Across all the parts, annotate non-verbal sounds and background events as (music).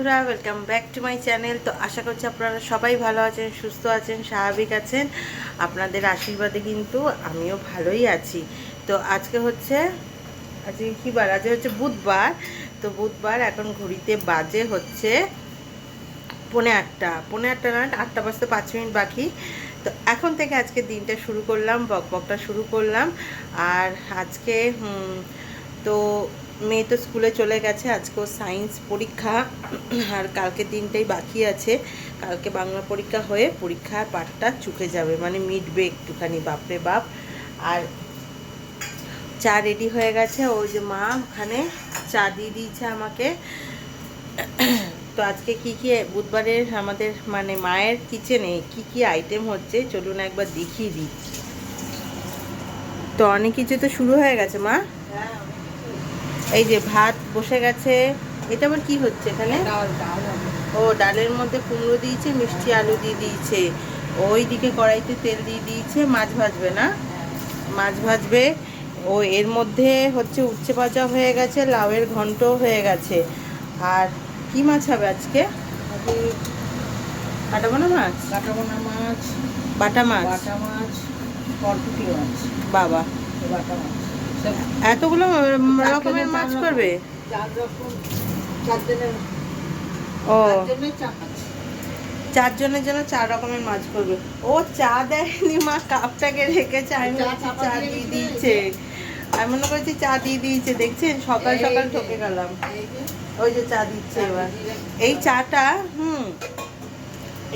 বন্ধুরা welcome back to my channel তো আশা করছি আপনারা সবাই ভালো আছেন, সুস্থ আছেন, স্বাভাবিক আছেন। আপনাদের আশীর্বাদে কিন্তু আমিও ভালোই আছি। তো আজকে হচ্ছে, আজকে কী বার? আজকে হচ্ছে বুধবার। তো বুধবার এখন ঘড়িতে বাজে হচ্ছে পৌনে আটটা। পৌনে আটটা না, আটটা বাজতে পাঁচ মিনিট বাকি। তো এখন থেকে আজকে দিনটা শুরু করলাম বক বকটা শুরু করলাম। আর আজকে তো মেয়ে তো স্কুলে চলে গেছে আজকেও সায়েন্স পরীক্ষা, আর কালকে দিনটাই বাকি আছে। কালকে বাংলা পরীক্ষা হয়ে পরীক্ষার পাঠটা চুকে যাবে মানে মিটবে একটুখানি, বাপরে বাপ। আর চা রেডি হয়ে গেছে, ওই যে মা ওখানে চা দিয়ে দিয়েছে আমাকে। তো আজকে কি কি বুধবারের আমাদের মানে মায়ের কিচেনে কি কি আইটেম হচ্ছে, চলুন একবার দেখিয়ে দিই। তো অনেক কিছু তো শুরু হয়ে গেছে মা? এই যে ভাত বসে গেছে। এটা আবার কি হচ্ছে এখানে? ও ডালের মধ্যে কুমড়ো দিয়েছে মিষ্টি আলু দিয়ে দিয়েছে। ওই দিকে কড়াইতে তেল দিয়ে দিয়েছে মাছ ভাজবে না? মাছ ভাজবে। ও এর মধ্যে হচ্ছে উচ্ছে ভাজা হয়ে গেছে লাউয়ের ঘন্ট হয়ে গেছে। আর কি মাছ হবে আজকে? কাটাবোনা মাছ? কাটাবোনা মাছ বাটা মাছ? বাটা মাছ কটকুটি মাছ। বাবা। বাটা মাছ। এতগুলো রকমের মাছ করবে? ও। চার জনের চারজনের জন্য চার রকমের মাছ করবে। ও চা দেয়নি মা কাপটাকে রেখেছে আমি চা চা দিয়ে দিয়ে দিয়েছে। আমি মনে করছি চা দিয়ে দিয়েছে দেখছেন? সকাল সকাল ঠকে গেলাম। ওই যে চা দিচ্ছে এবার। এই চাটা হুম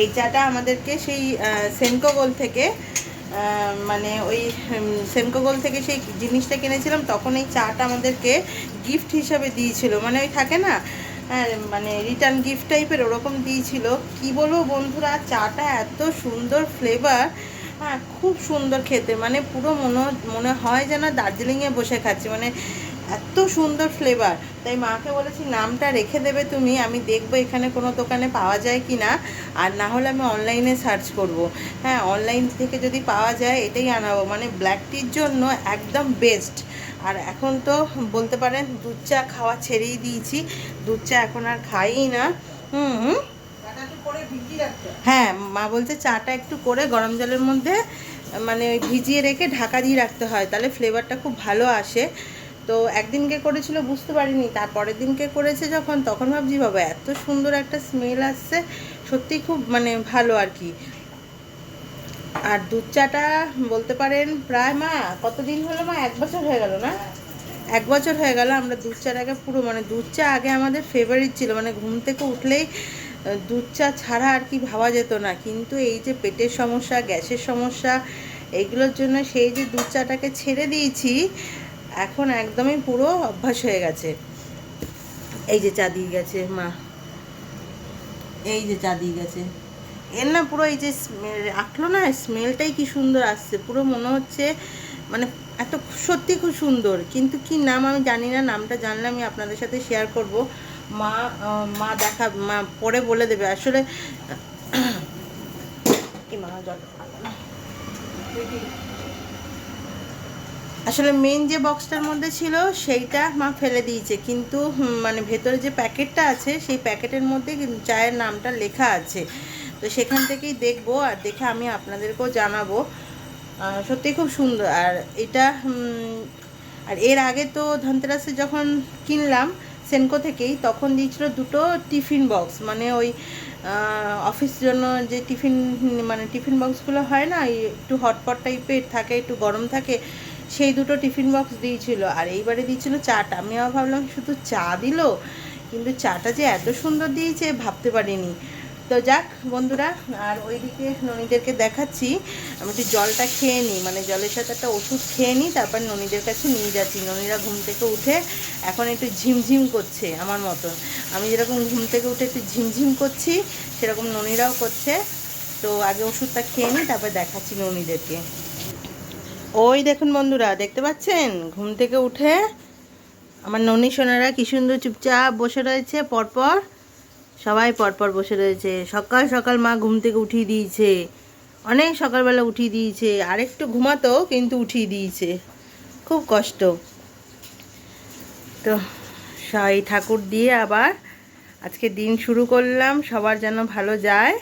এই চাটা আমাদেরকে সেই সেনকো গোল থেকে মানে ওই সেনকো গোল থেকে সেই জিনিসটা কিনেছিলাম, তখন এই চাটা আমাদেরকে গিফট হিসাবে দিয়েছিল। মানে ওই থাকে না মানে রিটার্ন গিফট টাইপের ওরকম দিয়েছিল। কি বলব বন্ধুরা, চাটা এত সুন্দর ফ্লেভার হ্যাঁ খুব সুন্দর খেতে। মানে পুরো মনে মনে হয় যেন দার্জিলিংয়ে বসে খাচ্ছি। মানে এত সুন্দর ফ্লেভার তাই মাকে বলেছি নামটা রেখে দেবে তুমি আমি দেখব এখানে কোনো দোকানে পাওয়া যায় কি না আর না হলে আমি অনলাইনে সার্চ করব। হ্যাঁ অনলাইন থেকে যদি পাওয়া যায় এটাই আনাবো। মানে ব্ল্যাক টির জন্য একদম বেস্ট আর এখন তো বলতে পারেন দুধ চা খাওয়া ছেড়েই দিয়েছি। দুধ চা এখন আর খাইই না। হুম হয়। মা বলছে চাটা একটু করে গরম জলের মধ্যে মানে ওই ভিজিয়ে রেখে ঢাকা দিয়ে রাখতে হয়। তাহলে ফ্লেভারটা খুব ভালো আসে। তো একদিনকে করেছিল বুঝতে পারিনি তারপরের দিনকে করেছে যখন, তখন ভাবছি, বাবা, এত সুন্দর একটা স্মেল আসছে, সত্যি খুব মানে ভালো আর কি। আর দুধ চাটা বলতে পারেন প্রায়, মা, কতদিন হলো, মা? এক বছর হয়ে গেল না? এক বছর হয়ে গেল, আমরা দুধ চাটাকে পুরো মানে দুধ চা আগে আমাদের ফেভারিট ছিল মানে ঘুম থেকে উঠলেই দুধ চা ছাড়া আর কি ভাবা যেত না। কিন্তু এই যে পেটের সমস্যা, গ্যাসের সমস্যা, এইগুলোর জন্য সেই যে দুধ চাটাকে ছেড়ে দিয়েছি এখন একদমই পুরো অভ্যাস হয়ে গেছে। এই যে চা দিয়ে গেছে, মা। এই যে চা দিয়ে গেছে। এর না পুরো এই যে রাখল না, স্মেলটাই কি সুন্দর আসছে। পুরো মনে হচ্ছে মানে এত সত্যি খুব সুন্দর। কিন্তু কি নাম আমি জানি না, নামটা জানলে আমি আপনাদের সাথে শেয়ার করব। মা মা দেখা, মা পরে বলে দেবে। আসলে (coughs) এই মা জল আসলে মেন যে বক্সটার মধ্যে ছিল, সেইটা মা ফেলে দিয়েছে। কিন্তু মানে ভেতরে যে প্যাকেটটা আছে, সেই প্যাকেটের মধ্যে চায়ের নামটা লেখা আছে। তো সেখান থেকেই দেখব আর দেখে আমি আপনাদেরকেও জানাব। সত্যি খুব সুন্দর। আর এটা আর এর আগে তো ধনতেরাসে যখন কিনলাম, সেনকো থেকেই, তখন দিয়েছিল দুটো টিফিন বক্স। মানে ওই অফিস জন্য যে টিফিন মানে টিফিন বক্সগুলো হয় না একটু হটপট টাইপের থাকে, একটু গরম থাকে সেই দুটো টিফিন বক্স দিয়েছিল। আর এইবারে দিয়েছিল চাটা। আমি আবার ভাবলাম শুধু চা দিল, কিন্তু চাটা যে এত সুন্দর দিয়েছে ভাবতে পারিনি। তো যাক বন্ধুরা, আর ওইদিকে ননীদেরকে দেখাচ্ছি। আমি একটু জলটা খেয়ে নিই মানে জলের সাথে একটা ওষুধ খেয়ে নিই, তারপর ননীদের কাছে নিয়ে যাচ্ছি। ননীরা ঘুম থেকে উঠে এখন একটু ঝিমঝিম করছে আমার মতন। আমি যেরকম ঘুম থেকে উঠে একটু ঝিমঝিম করছি, সেরকম ননীরাও করছে। তো আগে ওষুধটা খেয়ে নিই, তারপর দেখাচ্ছি ননীদেরকে। ওই দেখুন বন্ধুরা, দেখতে পাচ্ছেন? ঘুম থেকে উঠে আমার ননী সোনারা কি সুন্দর চুপচাপ বসে রয়েছে, পরপর সবাই পরপর বসে রয়েছে। সকাল সকাল মা ঘুম থেকে উঠিয়ে দিয়েছে, অনেক সকালবেলা উঠিয়ে দিয়েছে, আরেকটু ঘুমাতো কিন্তু উঠিয়ে দিয়েছে। খুব কষ্ট। তো সাই ঠাকুর দিয়ে আবার আজকে দিন শুরু করলাম, সবার যেন ভালো যায়।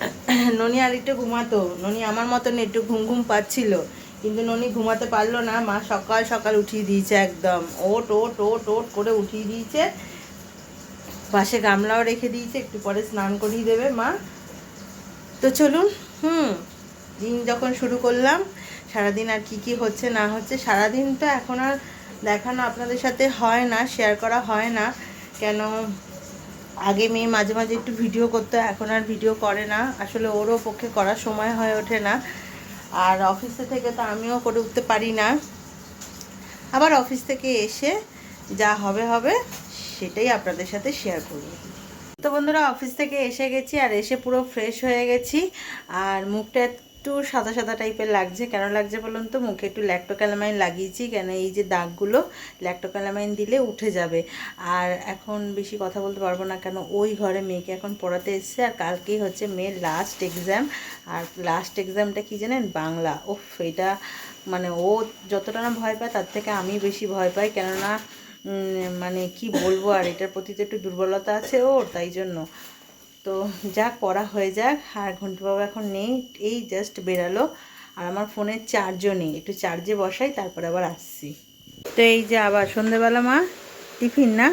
(laughs) ননি আর একটু ঘুমাতো। ননি আমার মতন একটু ঘুম ঘুম পাচ্ছিল। কিন্তু ননি ঘুমাতে পারল না। মা সকাল সকাল উঠিয়ে দিয়েছে একদম। ওট ওট ওট ওট করে উঠিয়ে দিয়েছে। পাশে গামলাও রেখে দিয়েছে। একটু পরে স্নান করিয়ে দেবে মা। তো চলুন, হুম, দিন যখন শুরু করলাম, সারাদিন আর কি কি হচ্ছে না হচ্ছে, সারাদিন তো এখন আর দেখানো আপনাদের সাথে হয় না শেয়ার করা হয় না। কেন আগে মেয়ে মাঝে মাঝে একটু ভিডিও করতো, এখন আর ভিডিও করে না। আসলে ওরও পক্ষে করার সময় হয়ে ওঠে না। আর অফিসে থেকে তো আমিও করে উঠতে পারি না। আবার অফিস থেকে এসে যা হবে হবে সেটাই আপনাদের সাথে শেয়ার করব। তো বন্ধুরা, অফিস থেকে এসে গেছি আর এসে পুরো ফ্রেশ হয়ে গেছি। আর মুখটা একটু সাদা সাদা টাইপের লাগছে। কেন লাগছে বলুন তো? মুখে একটু ল্যাক্টোক্যালামাইন লাগিয়েছি। কেন এই যে দাগগুলো ল্যাক্টোক্যালামাইন দিলে উঠে যাবে? আর এখন বেশি কথা বলতে পারব না কেন ওই ঘরে মেয়েকে এখন পড়াতে এসছে। আর কালকেই হচ্ছে মেয়ের লাস্ট এক্সাম আর লাস্ট এক্সামটা কি জানেন? বাংলা। ওফ এটা মানে ও যতটা না ভয় পায়, তার থেকে আমি বেশি ভয় পাই। কেননা মানে কি বলব? আর এটার প্রতি তো একটু দুর্বলতা আছে ওর, তাই জন্য। তো যা করা হয়ে যাক, আর ঘন্টু বাবা এখন নেই, এই জাস্ট বেরালো। আর আমার ফোনের চার্জও নেই, একটু চার্জে বসাই, তারপর আবার আসছি। তো এই যে আবার সন্ধেবেলা মা, টিফিন না?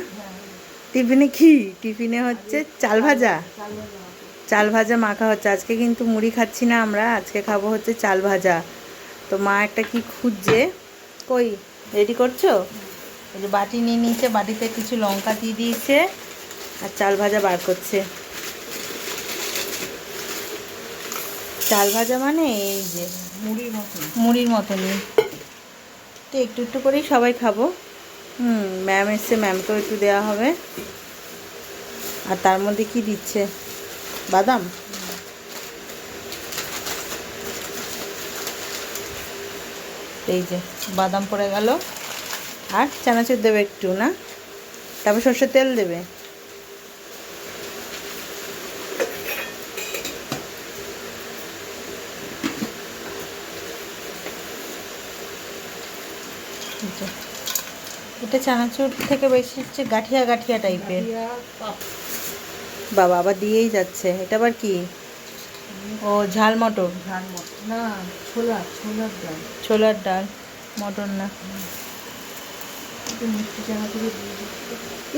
টিফিনে কি? টিফিনে হচ্ছে চাল ভাজা। চাল ভাজা মাখা হচ্ছে। আজকে কিন্তু মুড়ি খাচ্ছি না আমরা, আজকে খাব হচ্ছে চাল ভাজা। তো মা একটা কি খুঁজছে? কই রেডি করছ? বাটি নিয়ে নিয়েছে, বাটিতে কিছু লঙ্কা দিয়ে দিয়েছে, আর চাল ভাজা বার করছে। চাল ভাজা মানে এই যে মুড়ির মতন। মুড়ির মতনই। তো একটু একটু করেই সবাই খাব। হুম ম্যাম এসছে ম্যামকেও একটু দেওয়া হবে। আর তার মধ্যে কি দিচ্ছে? বাদাম? এই যে বাদাম পড়ে গেল। আর চানাচুর দেবে একটু না? তারপর সর্ষের তেল দেবে। যে। এটা চানাচুর থেকে বেশি হচ্ছে গাঠিয়া গাঠিয়া টাইপের। বাবা আবার দিয়েই যাচ্ছে। এটা আবার কি? ও ঝাল মটর। ধান মতো না ছোলা ছোলার ডাল। ছোলার ডাল মটর না।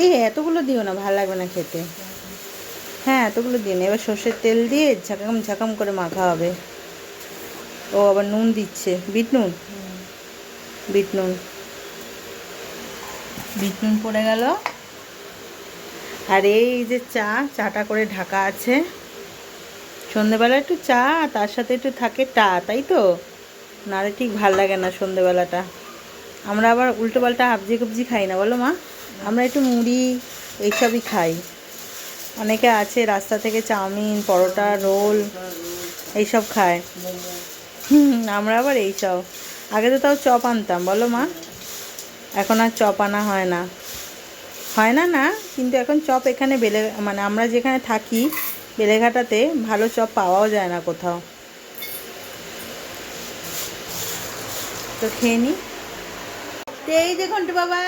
এই এতগুলো দিও না ভালো লাগবে না খেতে। হ্যাঁ এতগুলো দিও না। এবার সর্ষের তেল দিয়ে ঝাকাম ঝাকাম করে মাখা হবে। ও আবার নুন দিচ্ছে। বিট নুন বিট নুন বিট নুন পড়ে গেল। আর এই যে চা, চাটা করে ঢাকা আছে। সন্ধেবেলা একটু চা তার সাথে একটু থাকে টা, তাই তো? নারে ঠিক ভালো লাগে না সন্ধেবেলাটা। আমরা আবার উল্টো পাল্টা আবজি কবজি খাই না, বলো মা? আমরা একটু মুড়ি এইসবই খাই। অনেকে আছে রাস্তা থেকে চাউমিন, পরোটা, রোল এইসব খায়। আমরা আবার এইসব। আগে তো তাও চপ আনতাম, বলো মা? এখন আর চপ আনা হয় না। হয় না না, কিন্তু এখন চপ এখানে বেলে মানে আমরা যেখানে থাকি, বেলেঘাটাতে ভালো চপ পাওয়াও যায় না কোথাও। তো খেয়ে নি। এই যে ঘন্টু বাবা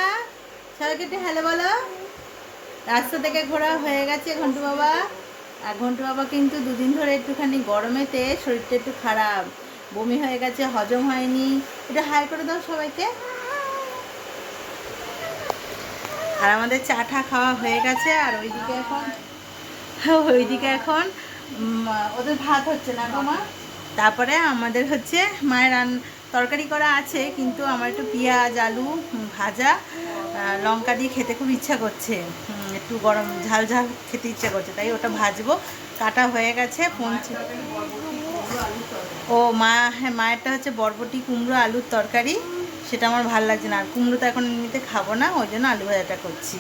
সবাইকে একটু হ্যালো বলো। রাস্তা থেকে ঘোরা হয়ে গেছে ঘন্টু বাবা। আর ঘন্টু বাবা কিন্তু দুদিন ধরে একটুখানি গরমেতে শরীরটা একটু খারাপ। বমি হয়ে গেছে, হজম হয়নি। এটা হাই করে দাও সবাইকে। আর আমাদের চা টা খাওয়া হয়ে গেছে, আর ওইদিকে এখন ওইদিকে এখন ওদের ভাত হচ্ছে না মা? তারপরে আমাদের হচ্ছে মায়ের রান, তরকারি করা আছে, কিন্তু আমার একটু পেঁয়াজ, আলু ভাজা লঙ্কা দিয়ে খেতে খুব ইচ্ছা করছে। একটু গরম ঝাল ঝাল খেতে ইচ্ছা করছে, তাই ওটা ভাজবো। কাটা হয়ে গেছে, পৌঁছে ও মা হ্যাঁ মায়েরটা হচ্ছে বরবটি কুমড়ো আলুর তরকারি। সেটা আমার ভালো লাগছে না। আর কুমড়ো তো এখন এমনিতে খাব না, ওই জন্য আলু ভাজাটা করছি।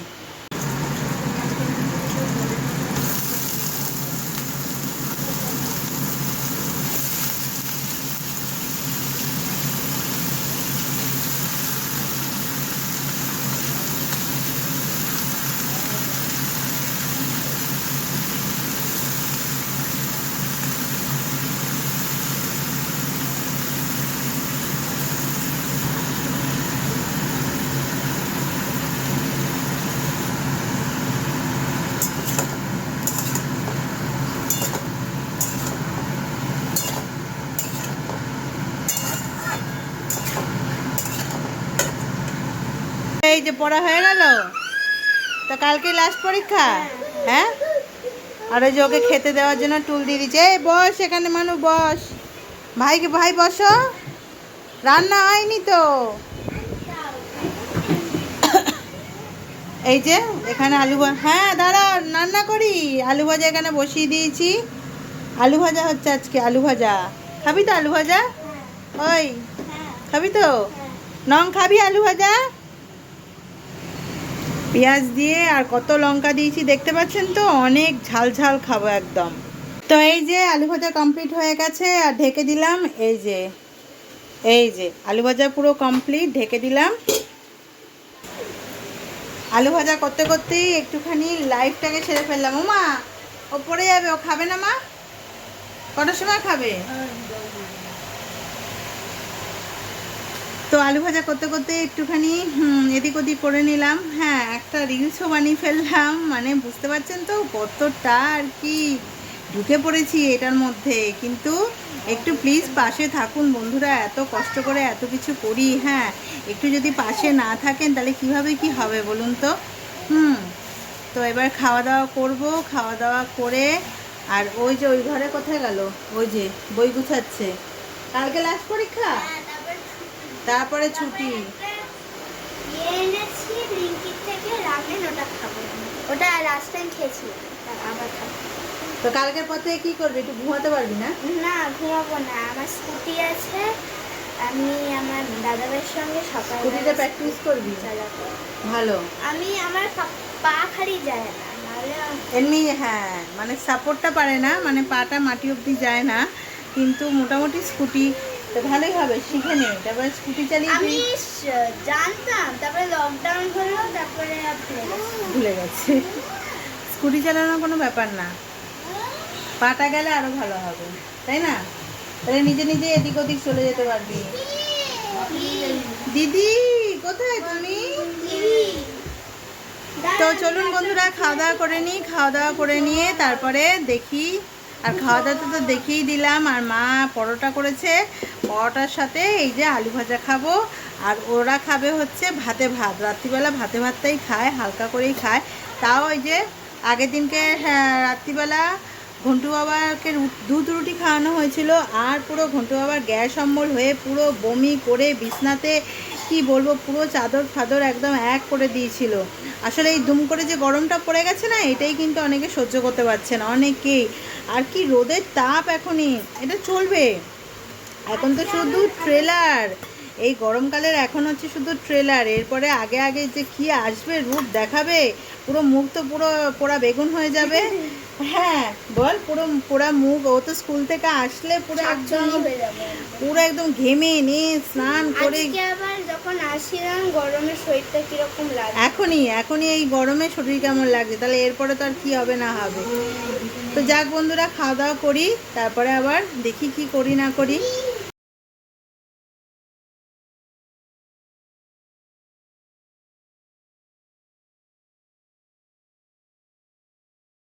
পড়া হয়ে গেল? তো কালকে লাস্ট পরীক্ষা? হ্যাঁ? আর ওই যে ওকে খেতে দেওয়ার জন্য টুল দিয়ে দিচ্ছে এই বস এখানে মানু বস। ভাইকে ভাই বসো। রান্না হয়নি তো? এই যে এখানে আলু হ্যাঁ দাঁড়া রান্না করি। আলু ভাজা এখানে বসিয়ে দিয়েছি। আলু ভাজা হচ্ছে আজকে আলু ভাজা। খাবি তো আলু ভাজা? ওই খাবি তো? নং খাবি আলু ভাজা? পেঁয়াজ দিয়ে আর কত লঙ্কা দিয়েছি দেখতে পাচ্ছেন তো? অনেক ঝাল ঝাল খাব একদম। তো এই যে আলু ভাজা কমপ্লিট হয়ে গেছে, আর ঢেকে দিলাম এই যে এই যে, আলু ভাজা পুরো কমপ্লিট ঢেকে দিলাম। আলু ভাজা করতে করতেই একটুখানি লাইফটাকে ছেড়ে ফেললাম। ও মা ও পড়ে যাবে, ও খাবে না মা? কটার সময় খাবে? তো আলু ভাজা করতে করতে একটুখানি এদিক ওদিক করে নিলাম। হ্যাঁ একটা রিলসও বানিয়ে ফেললাম। মানে বুঝতে পারছেন তো কতটা আর কি ঢুকে পড়েছি এটার মধ্যে। কিন্তু একটু প্লিজ পাশে থাকুন বন্ধুরা, এত কষ্ট করে এত কিছু করি হ্যাঁ। একটু যদি পাশে না থাকেন তাহলে কীভাবে কি হবে বলুন তো? হুম, তো এবার খাওয়া দাওয়া করব, খাওয়া দাওয়া করে। আর ওই যে ওই ঘরে কোথায় গেল? ওই যে বই গুছাচ্ছে। কালকে লাস্ট পরীক্ষা? তারপরে ছুটি। এনেছি ব্লিঙ্কিট থেকে রামেন ওটা খাব। ওটা লাস্ট টাইম খেয়েছিলাম আবার খাব। তো কালকের পর থেকে কি করবি? একটু ঘুমাতে পারবি না? না ঘুমাবো না। আমার স্কুটি আছে আমি আমার দাদাভাইয়ের সঙ্গে সকাল স্কুটিতে প্র্যাকটিস করবি? চালাবো। ভালো। আমি আমার পা- পা খালি যায় না এমনি হ্যাঁ মানে সাপোর্টটা পারে না মানে পাটা মাটি অবধি যায় না কিন্তু মোটামুটি স্কুটি তো ভালোই হবে শিখে নে তারপরে স্কুটি চালিয়ে আমি জানতাম। তারপরে লকডাউন হলো তারপরে ভুলে গেছে। স্কুটি চালানো কোনো ব্যাপার না। পাটা গেলে আরও ভালো হবে তাই না? তাহলে নিজে নিজে এদিক ওদিক চলে যেতে পারবি। দিদি কোথায় তুমি? তো চলুন বন্ধুরা খাওয়া দাওয়া করে নিই খাওয়া দাওয়া করে নিয়ে তারপরে দেখি আর খাওয়া দাওয়া তো দেখিয়েই দিলাম আর মা পরোটা করেছে। পরোটার সাথে এই যে আলু ভাজা খাব আর ওরা খাবে হচ্ছে ভাতে ভাত। রাত্রিবেলা ভাতে ভাতটাই খায় হালকা করেই খায়। তাও ওই যে আগের দিনকে হ্যাঁ, রাত্রিবেলা ঘন্টু বাবাকে দুধ রুটি খাওয়ানো হয়েছিল আর পুরো ঘন্টু বাবার গ্যাস অম্বল হয়ে পুরো বমি করে বিছনাতে কি বলব পুরো চাদর ফাদর একদম এক করে দিয়েছিল। আসলে এই দুম করে যে গরমটা পড়ে গেছে না এটাই কিন্তু অনেকে সহ্য করতে পারছে না। অনেকেই আর কি রোদের তাপ এখনই? এটা চলবে। এখন তো শুধু ট্রেলার এই গরমকালের এখন হচ্ছে শুধু ট্রেলার এরপরে আগে আগে যে কি আসবে রূপ দেখাবে পুরো মুখ তো পুরো পোড়া বেগুন হয়ে যাবে। হ্যাঁ বল পুরো পোড়া মুখ। ও তো স্কুল থেকে আসলে পুরো একদম পুরো একদম ঘেমে নিয়ে স্নান করে আবার যখন গরমে শরীরটা কীরকম লাগে এখনই এখনই এই গরমে শরীর কেমন লাগছে? তাহলে এরপরে তো আর কি হবে না হবে? তো যাক বন্ধুরা খাওয়া দাওয়া করি তারপরে আবার দেখি কি করি না করি।